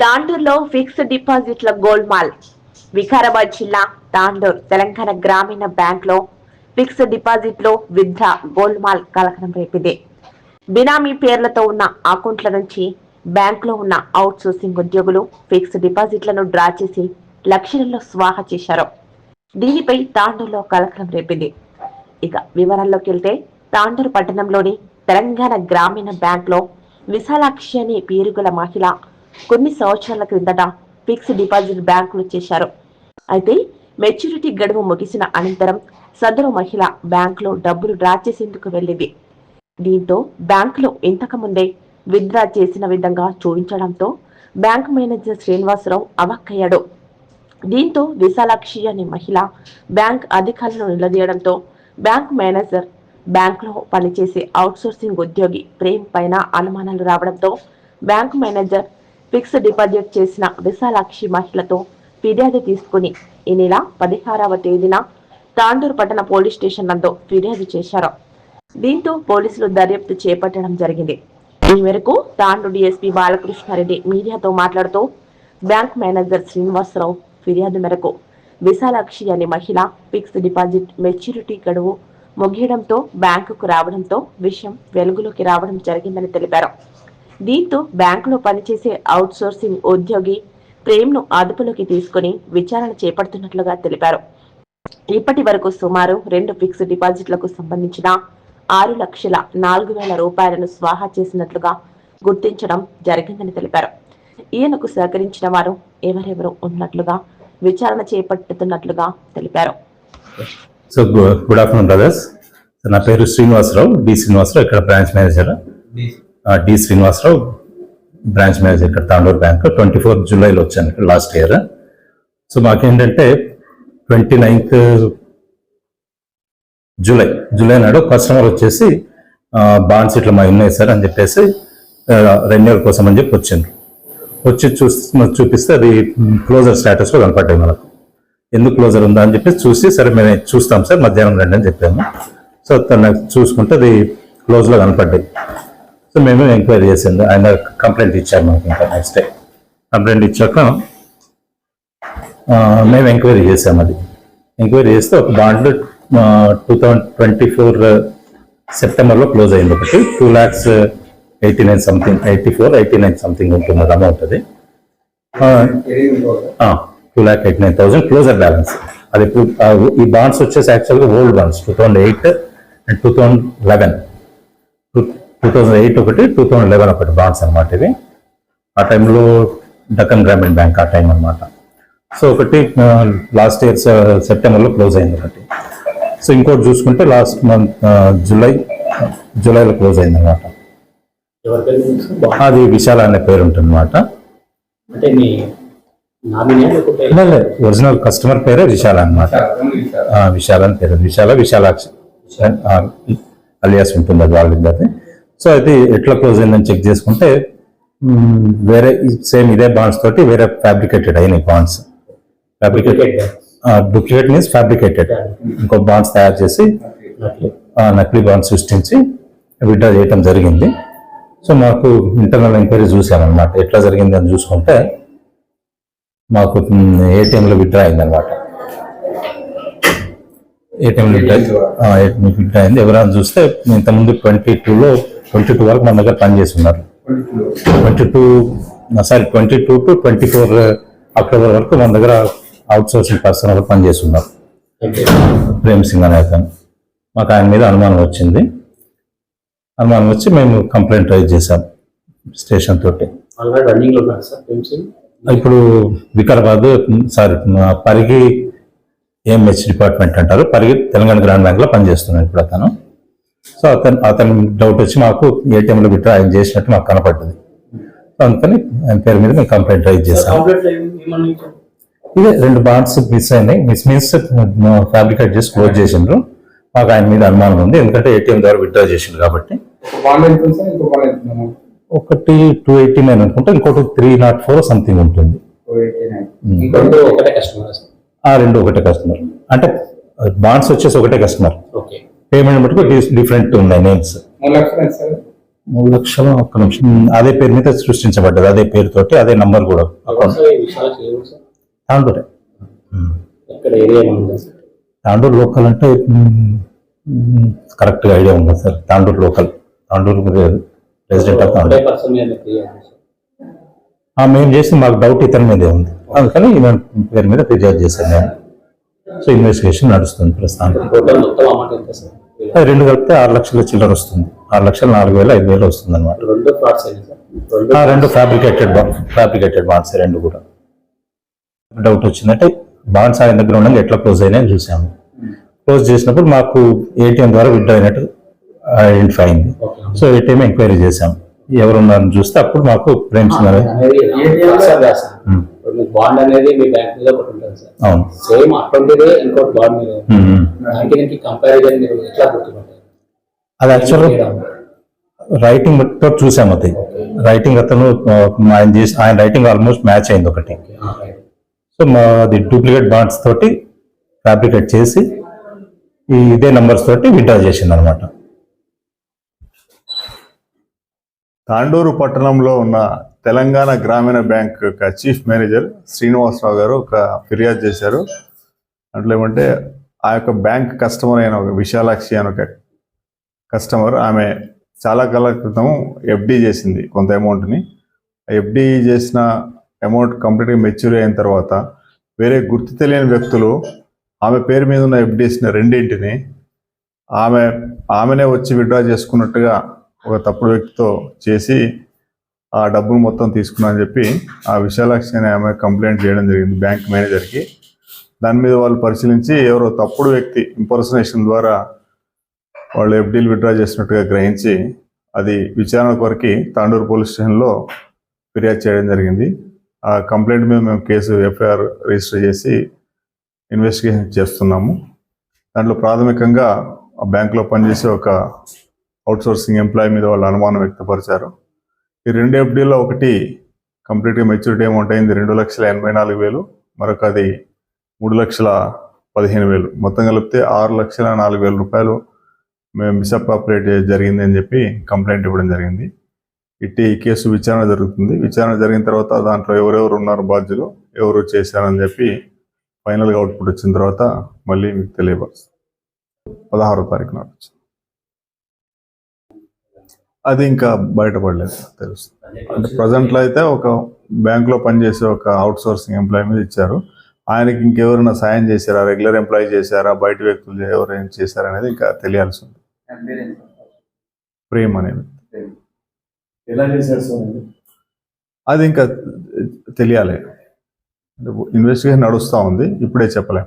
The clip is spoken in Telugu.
తాండూరులో ఫిక్స్డ్ డిపాజిట్ల గోల్మాల్ వికారాబాద్ జిల్లా తాండూర్ తెలంగాణ గ్రామీణ బ్యాంక్లో ఫిక్స్డ్ డిపాజిట్లో విద్రా గోల్మాల్ కలకలం రేపింది. బినామీ పేర్లతో ఉన్న అకౌంట్ల నుంచి బ్యాంకులో ఉన్న అవుట్ సోర్సింగ్ ఉద్యోగులు ఫిక్స్డ్ డిపాజిట్లను డ్రా చేసి లక్షలలో స్వాహ చేశారు. దీనిపై తాండూరులో కలకలం రేపింది. ఇక వివరాల్లోకి వెళ్తే తాండూరు పట్టణంలోని తెలంగాణ గ్రామీణ బ్యాంక్లో విశాలాక్షి అనే పేరుగల మహిళ కొన్ని సంవత్సరాల క్రిందట ఫిక్స్డ్ డిపాజిట్ బ్యాంకులు చేశారు. అయితే మెచ్యూరిటీ గడువు ముగిసిన అనంతరం సదరు మహిళ బ్యాంకులో డబ్బులు డ్రా చేసేందుకు వెళ్ళింది. దీంతో బ్యాంకులో ఇంతకు ముందే విత్డ్రా చేసిన విధంగా చూపించడంతో బ్యాంక్ మేనేజర్ శ్రీనివాసరావు అవక్కయ్యాడు. దీంతో విశాలాక్షి అనే మహిళ బ్యాంక్ అధికారులను నిలదీయడంతో బ్యాంక్ మేనేజర్ బ్యాంకులో పనిచేసే అవుట్సోర్సింగ్ ఉద్యోగి ప్రేమ్ పైన అనుమానాలు రావడంతో బ్యాంక్ మేనేజర్ ఫిక్స్డ్ డిపాజిట్ చేసిన విశాలాక్షి మహిళతో ఫిర్యాదు తీసుకుని ఈ నెల పదిహారవ తేదీన తాండూరు పట్టణ పోలీస్ స్టేషన్ నందు ఫిర్యాదు చేశారు. దీంతో పోలీసులు దర్యాప్తు చేపట్టడం జరిగింది. ఈ మేరకు తాండూరు డిఎస్పీ బాలకృష్ణారెడ్డి మీడియాతో మాట్లాడుతూ బ్యాంక్ మేనేజర్ శ్రీనివాసరావు ఫిర్యాదు మేరకు విశాలాక్షి అనే మహిళ ఫిక్స్డ్ డిపాజిట్ మెచ్యూరిటీ గడువు ముగియడంతో బ్యాంకుకు రావడంతో విషయం వెలుగులోకి రావడం జరిగిందని తెలిపారు. దీంతో బ్యాంకులో పనిచేసే అవుట్ సోర్సింగ్ ఉద్యోగి ప్రేమ్ను అదుపులోకి తీసుకుని విచారణ చేపడుతున్నట్లుగా తెలిపారు. ఇప్పటి వరకు సుమారు రెండు ఫిక్స్డ్ డిపాజిట్లకు సంబంధించిన ఆరు లక్షల నాలుగు వేల రూపాయలను స్వాహా చేసినట్లుగా గుర్తించడం జరిగిందని తెలిపారు. ఈయనకు సహకరించిన వారు ఎవరెవరు ఉన్నట్లుగా విచారణ చేపట్టుతున్నట్లుగా తెలిపారు. సో గుడ్ ఆఫ్టర్నూన్ బ్రదర్స్ నా పేరు శ్రీనివాసరావు డి శ్రీనివాసరావు ఇక్కడ branch manager? D Srinivasarao branch manager ఇక్కడ తాండూరు బ్యాంక్ ట్వంటీ ఫోర్ జూలైలో వచ్చాను ఇక్కడ లాస్ట్ ఇయర్. సో మాకేంటంటే ట్వంటీ నైన్త్ జూలై జూలై నాడు కస్టమర్ వచ్చేసి బాండ్స్ ఇట్లా మా ఉన్నాయి సార్ అని చెప్పేసి రెన్యూవల్ కోసం అని చెప్పి వచ్చిండ్రు. వచ్చి చూసి చూపిస్తే అది క్లోజర్ స్టేటస్లో కనపడ్డాయి మనకు. ఎందుకు క్లోజర్ ఉందా అని చెప్పి చూసి సరే మేము చూస్తాం సార్ మధ్యాహ్నం రండి అని చెప్పాము. సో తను చూసుకుంటే అది క్లోజ్లో కనపడ్డాయి. సో మేము ఎంక్వైరీ చేసింది ఆయన కంప్లైంట్ ఇచ్చారు మాకు ఇంకా నెక్స్ట్ డే కంప్లైంట్ ఇచ్చాక మేము ఎంక్వైరీ చేసాము అది. ఎంక్వైరీ చేస్తే ఒక bond two thousand twenty four సెప్టెంబర్లో క్లోజ్ అయింది ఒకటి. Two lakhs eighty nine something eighty four eighty nine something ఉంటుంది. అది అమౌంట్ అది two lakh eighty nine thousand closure balance అది ఈ బాండ్స్ వచ్చేసి యాక్చువల్గా old bonds two thousand eight and two thousand eleven two thousand eight ఒకటి టూ థౌజండ్ లెవెన్ ఒకటి బాండ్స్ అనమాట ఇవి. ఆ టైంలో డక్కన్ గ్రామీణ బ్యాంక్ ఆ టైం అనమాట సో ఒకటి లాస్ట్ ఇయర్ సెప్టెంబర్లో క్లోజ్ అయింది ఒకటి. సో ఇంకోటి చూసుకుంటే లాస్ట్ మంత్ జూలై జూలైలో క్లోజ్ అయింది అనమాట అది విశాల అనే పేరు ఉంటుంది అనమాట ఒరిజినల్ కస్టమర్ పేరే విశాల అనమాట విశాల. అని పేరు. విశాల విశాలాక్షి అలియాస్ ఉంటుంది అది వాళ్ళిద్దరిది. సో అది ఎట్లా క్లోజ్ అయిందని చెక్ చేసుకుంటే వేరే సేమ్ ఇదే బాండ్స్ తోటి వేరే ఫ్యాబ్రికేటెడ్ అయినాయి bonds fabricated duplicate means fabricated ఇంకో బాండ్స్ తయారు చేసి నకిలీ బాండ్స్ సృష్టించి విడ్డా చేయటం జరిగింది. సో మాకు ఇంటర్నల్ ఎంక్వైరీ చూసామన్నమాట ఎట్లా జరిగింది అని చూసుకుంటే మాకు ఏటీఎంలో విత్డ్రా అయింది అనమాట ఏటీఎంలో విత్డ్రా విత్డ్రా అయింది. ఎవరైనా చూస్తే ఇంతకుముందు ట్వంటీ టూలో ట్వంటీ టూ వరకు మన దగ్గర పనిచేసి ఉన్నారు twenty two sorry twenty two to twenty four October వరకు మన దగ్గర అవుట్ సోర్సింగ్ పర్సన్ వరకు పనిచేసి ఉన్నారు ప్రేమ్ సింగ్ అనే అతను. మాకు ఆయన మీద అనుమానం వచ్చింది. అనుమానం వచ్చి మేము కంప్లైంట్ రైజ్ చేసాం స్టేషన్ తోటి. ఇప్పుడు Vikarabad sorry Parigi AMH department అంటారు. పరిగి తెలంగాణ గ్రామీణ బ్యాంక్లో పనిచేస్తున్నాడు ఇప్పుడు అతను. సో అతను అతని డౌట్ వచ్చి మాకు ఏటీఎంలో విత్డ్రా ఆయన చేసినట్టు మాకు కనపడ్డది. అందుకని ఆయన పేరు మీద మేము కంప్లైంట్ రైజ్ ఇంకా? ఇదే రెండు బాండ్స్ మిస్ అయినాయి. మిస్ మీన్స్ ఫ్యాబ్రికేట్ చేసి క్లోజ్ చేసిండ్రు. మాకు ఆయన మీద అనుమానం ఉంది. ఎందుకంటే ఏటీఎం ద్వారా విత్డ్రా చేసిండ్రు కాబట్టి? ఒకటి టూ ఎయిటీ నైన్ అనుకుంటే ఇంకోటి త్రీ నాట్ ఫోర్ సంథింగ్ ఉంటుంది. 489. Hmm. ఆ రెండు ఒకటే కస్టమర్ అంటే బాండ్స్ వచ్చేసి ఒకటే కస్టమర్ ఓకే పేమెంట్ బట్టి డిఫరెంట్ ఉన్నాయి నేమ్స్ మూడు లక్షలు ఒక్క నిమిషం. అదే పేరు మీద సృష్టించబడ్డది. అదే పేరుతోటి అదే నంబర్ కూడా. తాండూరే తాండూరు లోకల్ అంటే కరెక్ట్గా ఐడియా ఉంది sir? Tandur local Tandur resident of Tandur మేము చేసి మాకు డౌట్ ఇతని మీదే ఉంది. అందుకని పేరు మీద ఫిర్యాదు చేశాను నేను. సో ఇన్వెస్టిగేషన్ నడుస్తుంది ప్రస్తుతానికి. రెండు కలిపితే ఆరు లక్షల చిల్లర వస్తుంది. ఆరు లక్షలు నాలుగు వేలు ఐదు వేలు వస్తుంది అనమాట రెండు ఫ్యాబ్రికేటెడ్ ఫ్యాబ్రికేటెడ్ బాండ్స్ రెండు కూడా. డౌట్ వచ్చిందంటే బాండ్స్ ఆయన దగ్గర ఉండగా ఎట్లా క్లోజ్ అయినాయని చూసాము. క్లోజ్ చేసినప్పుడు మాకు ఏటీఎం ద్వారా విడ్డా అయినట్టు ఐడెంటిఫై అయింది. సో ఏటీఎం ఎంక్వైరీ చేసాం ఎవరున్నారని చూస్తే అప్పుడు మాకు ప్రేమ్ ఇప్పుడు బాండ్ అనేది మీ బ్యాంక్ మీద ఒకటి ఉంటుంది సార్. సేమ్ అటువంటిదే ఇంకోటి బాండ్ మీద. దానికి దీనికి కంపారిజన్ మీరు ఎట్లా గుర్తుపట్టారు అది యాక్చువల్గా రైటింగ్తో చూసాము అది. రైటింగ్ అతను ఆయన చేసి ఆయన రైటింగ్ ఆల్మోస్ట్ మ్యాచ్ అయింది ఒకటి. సో మా అది డూప్లికేట్ బాండ్స్ తోటి ఫ్యాబ్రికేట్ చేసి ఈ ఇదే నంబర్స్ తోటి విడ్డా చేసింది అనమాట తాండూరు పట్టణంలో ఉన్న తెలంగాణ గ్రామీణ బ్యాంక్ యొక్క చీఫ్ మేనేజర్ శ్రీనివాసరావు గారు ఒక ఫిర్యాదు చేశారు. అట్లా ఏమంటే ఆ యొక్క బ్యాంక్ కస్టమర్ అయిన ఒక విశాలాక్షి అని ఒక కస్టమర్ ఆమె చాలా కాల క్రితం ఎఫ్డి చేసింది కొంత అమౌంట్ని ఎఫ్డి చేసిన అమౌంట్ కంప్లీట్గా మెచ్యూర్ అయిన తర్వాత వేరే గుర్తు తెలియని వ్యక్తులు ఆమె పేరు మీద ఉన్న ఎఫ్డీస్ని రెండింటిని ఆమె ఆమెనే వచ్చి విడ్డ్రా చేసుకున్నట్టుగా ఒక తప్పుడు వ్యక్తితో చేసి ఆ డబ్బులు మొత్తం తీసుకున్నా అని చెప్పి ఆ విశాలాక్షి అనే ఆమె కంప్లైంట్ చేయడం జరిగింది బ్యాంక్ మేనేజర్కి దాని మీద వాళ్ళు పరిశీలించి ఎవరో తప్పుడు వ్యక్తి ఇంపర్సనేషన్ ద్వారా వాళ్ళు ఎఫ్డీలు విడ్డ్రా చేసినట్టుగా గ్రహించి అది విచారణ కొరకి తాండూరు పోలీస్ స్టేషన్లో ఫిర్యాదు చేయడం జరిగింది. ఆ కంప్లైంట్ మీద మేము కేసు ఎఫ్ఐఆర్ రిజిస్టర్ చేసి ఇన్వెస్టిగేషన్ చేస్తున్నాము. దాంట్లో ప్రాథమికంగా ఆ బ్యాంకులో పనిచేసే ఒక అవుట్సోర్సింగ్ ఎంప్లాయీ మీద వాళ్ళు అనుమానం వ్యక్తపరిచారు. ఈ రెండు ఎఫ్డీలో ఒకటి కంప్లీట్గా మెచ్యూరిటీ అమౌంట్ అయింది రెండు లక్షల ఎనభై నాలుగు వేలు. మరొక అది మూడు లక్షల పదిహేను వేలు. మొత్తం కలిపితే ఆరు లక్షల నాలుగు వేల రూపాయలు మేము మిస్అప్రాపరేట్ జరిగింది అని చెప్పి కంప్లైంట్ ఇవ్వడం జరిగింది. ఇట్టి ఈ కేసు విచారణ జరుగుతుంది. విచారణ జరిగిన తర్వాత దాంట్లో ఎవరెవరు ఉన్నారు బాధ్యులు ఎవరు చేశారని చెప్పి ఫైనల్గా అవుట్పుట్ వచ్చిన తర్వాత మళ్ళీ మీకు తెలియపరుస్తాం. పదహారో తారీఖు నాడు వచ్చింది. అది ఇంకా బయటపడలేదు తెలుస్తుంది అంటే ప్రజెంట్లో అయితే ఒక బ్యాంకులో పనిచేసే ఒక అవుట్ సోర్సింగ్ ఎంప్లాయీ మీద ఇచ్చారు. ఆయనకి ఇంకెవరైనా సాయం చేశారా? రెగ్యులర్ ఎంప్లాయీ చేశారా? బయట వ్యక్తులు ఎవరైనా చేశారా అనేది ఇంకా తెలియాల్సి ఉంది. ప్రేమ్ అనేది. అది? ఇంకా తెలియాలి. ఇన్వెస్టిగేషన్ నడుస్తూ ఉంది. ఇప్పుడే చెప్పలేం.